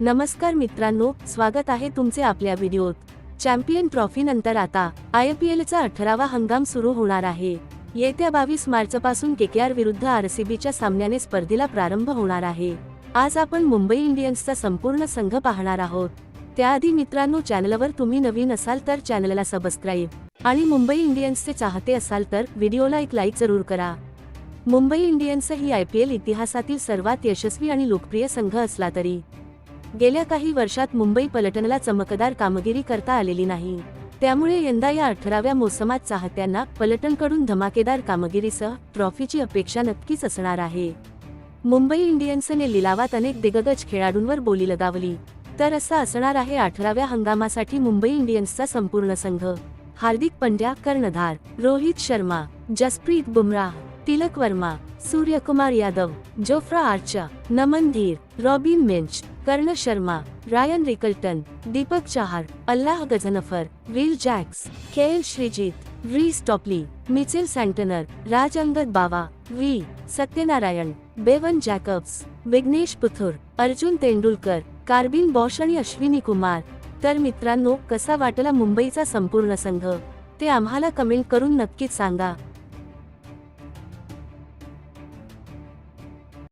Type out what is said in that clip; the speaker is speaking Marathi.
नमस्कार मित्रांनो स्वागत आहे तुमचे आपल्या व्हिडिओत. चॅम्पियन ट्रॉफी नंतर आता आय पी एलचा अठरावा हंगाम सुरू होणार आहे. येत्या बावीस मार्चपासून केकेआर विरुद्ध आरसीबीच्या सामन्याने स्पर्धेला प्रारंभ होणार आहे. आज आपण मुंबई इंडियन्सचा संपूर्ण संघ पाहणार आहोत. त्याआधी मित्रांनो चॅनलवर तुम्ही नवीन असाल तर चॅनलला सबस्क्राईब आणि मुंबई इंडियन्सचे चाहते असाल तर व्हिडिओला एक लाईक जरूर करा. मुंबई इंडियन्स ही आय पी एल इतिहासातील सर्वात यशस्वी आणि लोकप्रिय संघ असला तरी. गेल्या काही वर्षात मुंबई पलटनला चमकदार कामगिरी करता आलेली नाही. त्यामुळे यंदा या अठराव्या मोसमात चाहत्यांना पलटनकडून धमाकेदार कामगिरीसह ट्रॉफीची अपेक्षा नक्कीच असणार आहे. मुंबई इंडियन्सने लिलावात अनेक दिग्गज खेळाडूंवर बोली लगावली. तर असा असणार आहे अठराव्या हंगामासाठी मुंबई इंडियन्सचा संपूर्ण संघ. हार्दिक पंड्या कर्णधार Rohit Sharma Jasprit Bumrah. Tilak Varma Suryakumar Yadav Jofra Archer Naman Dhir Robin Minz Karn Sharma Ryan Rickelton Deepak Chahar Allah Ghazanfar Will Jacks KL Shrijith Shrijith very Topley Mitchell Santner Raj Angad Bawa V Satyanarayana Bevon Jacobs Vignesh Puthur Arjun Tendulkar Corbin Bosch आणि अश्विनी कुमार. तर मित्रांनो कसा वाटला मुंबईचा संपूर्ण संघ? ते आम्हाला कमेंट करून नक्कीच सांगा.